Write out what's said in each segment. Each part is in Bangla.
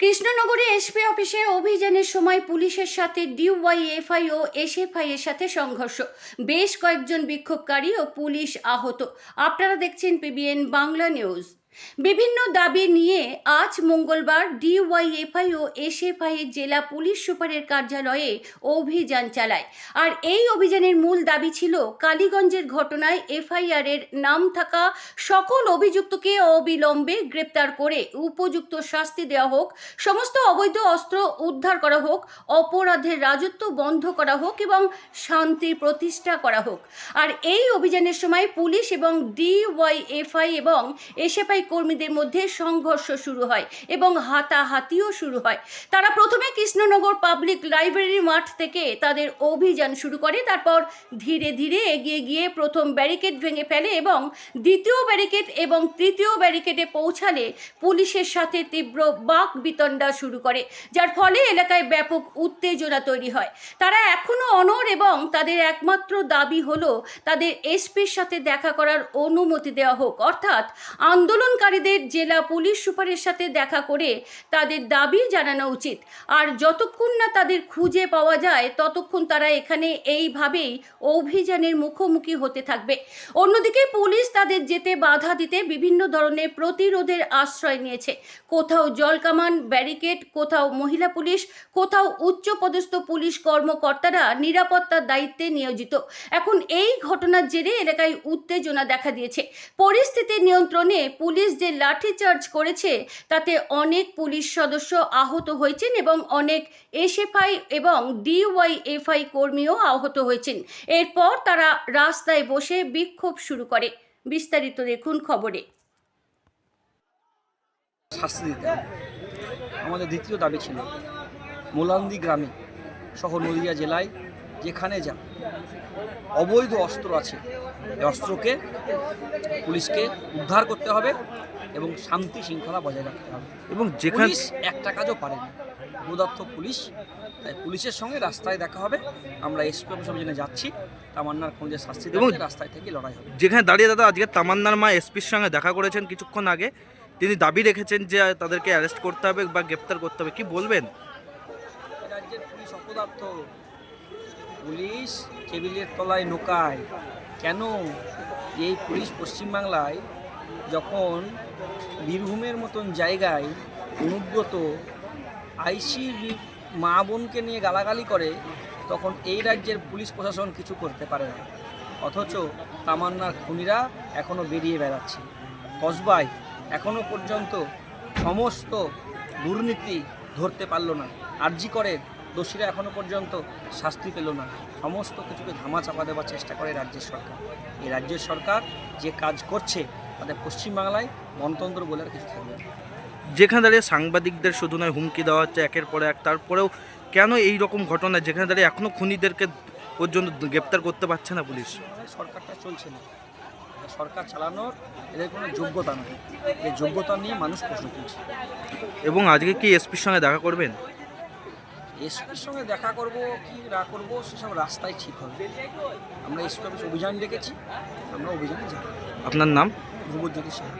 কৃষ্ণনগরে এসপি অফিসে অভিযানের সময় পুলিশের সাথে ডিওয়াইএফআই ও এসএফআই এর সাথে সংঘর্ষ। বেশ কয়েকজন বিক্ষোভকারী ও পুলিশ আহত। আপনারা দেখছেন পিবিএন বাংলা নিউজ। বিভিন্ন দাবি নিয়ে আজ মঙ্গলবার ডিওয়াইএফআই ও এসএফআই জেলা পুলিশ সুপারের কার্যালয়ে অভিযান চালায়। আর এই অভিযানের মূল দাবি ছিল কালীগঞ্জের ঘটনায় এফআইআর এর নাম থাকা সকল অভিযুক্তকে অবিলম্বে গ্রেপ্তার করে উপযুক্ত শাস্তি দেওয়া হোক, সমস্ত অবৈধ অস্ত্র উদ্ধার করা হোক, অপরাধের রাজত্ব বন্ধ করা হোক এবং শান্তি প্রতিষ্ঠা করা হোক। আর এই অভিযানের সময় পুলিশ এবং ডিওয়াইএফআই এবং এসএফআই কর্মীদের মধ্যে সংঘর্ষ শুরু হয় এবং হাতাহাতিও শুরু হয়। তারা প্রথমে কৃষ্ণনগর পাবলিক লাইব্রেরি মাঠ থেকে তাদের অভিযান শুরু করে, তারপর ধীরে ধীরে এগিয়ে গিয়ে প্রথম ব্যারিকেড ভেঙে ফেলে এবং দ্বিতীয় ব্যারিকেড এবং তৃতীয় ব্যারিকেডে পৌঁছালে পুলিশের সাথে তীব্র বাক বিতণ্ডা শুরু করে, যার ফলে এলাকায় ব্যাপক উত্তেজনা তৈরি হয়। তারা এখনও অনর এবং তাদের একমাত্র দাবি হলো তাদের এসপির সাথে দেখা করার অনুমতি দেওয়া হোক। অর্থাৎ আন্দোলনকারীদের জেলা পুলিশ সুপারের সাথে দেখা করে তাদের দাবি জানানো উচিত। আর যতক্ষণ না তাদের খুঁজে পাওয়া যায়, ততক্ষণ তারা এখানে এইভাবেই অভিযানের মুখোমুখি হতে থাকবে। অন্যদিকে পুলিশ তাদের যেতে বাধা দিতে বিভিন্ন ধরনের প্রতিরোধের আশ্রয় নিয়েছে। কোথাও জলকামান ব্যারিকেড, কোথাও মহিলা পুলিশ, কোথাও উচ্চপদস্থ পুলিশ কর্মকর্তারা নিরাপত্তার দায়িত্বে নিয়োজিত। এখন এই ঘটনার জেরে এলাকায় উত্তেজনা দেখা দিয়েছে। পরিস্থিতি নিয়ন্ত্রণে পুলিশ যে লাঠিচার্জ করেছে, তাতে অনেক পুলিশ সদস্য আহত হয়েছেন এবং অনেক এসএফআই এবং ডিওয়াইএফআই কর্মীও আহত হয়েছেন। এরপর তারা রাস্তায় বসে বিক্ষোভ শুরু করে। বিস্তারিত দেখুন খবরে। আমাদের দ্বিতীয় দাবি ছিল, মোলান্দি গ্রামে সহ নদিয়া জেলায় যেখানে যা অবৈধ অস্ত্র আছে অস্ত্রকে পুলিশকে উদ্ধার করতে হবে। এবং শান্তি শৃঙ্খলা বজায় রাখতে হবে। এবং যেখানে একটা কাজও পারেনি পদার্থ পুলিশ তাই পুলিশের সঙ্গে রাস্তায় দেখা হবে। আমরা এসপি অফিস অভিযানে যাচ্ছি তামান্নার খোঁজে শাস্তি এবং- রাস্তায় থেকে লড়াই হবে। যেখানে দাঁড়িয়ে দাদা আজকে তামান্নার মা এসপির সঙ্গে দেখা করেছেন কিছুক্ষণ আগে তিনি দাবি রেখেছেন যে তাদেরকে অ্যারেস্ট করতে হবে বা গ্রেপ্তার করতে হবে। কি বলবেন? রাজ্যের পুলিশ অপদার্থ পুলিশ টেবিলের তলায় নোকায় কেন এই পুলিশ পশ্চিমবাংলায় যখন বীরভূমের মতন জায়গায় অনুব্রত আইসি মা বোনকে নিয়ে গালাগালি করে, তখন এই রাজ্যের পুলিশ প্রশাসন কিছু করতে পারে না। অথচ তামান্নার খুনিরা এখনও বেরিয়ে বেড়াচ্ছে। কসবায় এখনও পর্যন্ত সমস্ত দুর্নীতি ধরতে পারল না। আরজি করে দোষীরা এখনও পর্যন্ত শাস্তি পেল না। সমস্ত কিছুকে ধামা চাপা দেওয়ার চেষ্টা করে রাজ্যের সরকার। এই রাজ্যের সরকার যে কাজ করছে তাদের পশ্চিমবাংলায় গণতন্ত্র বলে আর কিছু থাকবে না। যেখানে দাঁড়িয়ে সাংবাদিকদের শুধু নয় হুমকি দেওয়া হচ্ছে একের পর এক। তারপরেও কেন এই রকম ঘটনা? যেখানে দাঁড়িয়ে এখনও খুনিদেরকে পর্যন্ত গ্রেপ্তার করতে পারছে না পুলিশ? সরকারটা চলছে না। সরকার চালানোর এদের কোনো যোগ্যতা নয়। এই যোগ্যতা নিয়ে মানুষ প্রশ্ন তুলছে। এবং আজকে কি এসপির সঙ্গে দেখা করবেন? এসপির সঙ্গে দেখা করব কি না করব সেসব রাস্তায় ঠিক হবে। আমরা এসপি অফিস অভিযান ডেকেছি আমরা অভিযানে যাব। আপনার নাম? ধ্রুবজ্যোতি সাহা।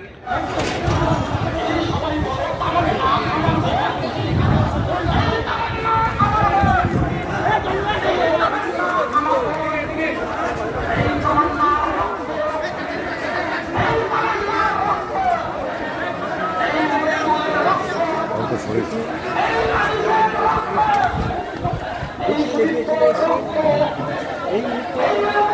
এই মুহূর্তে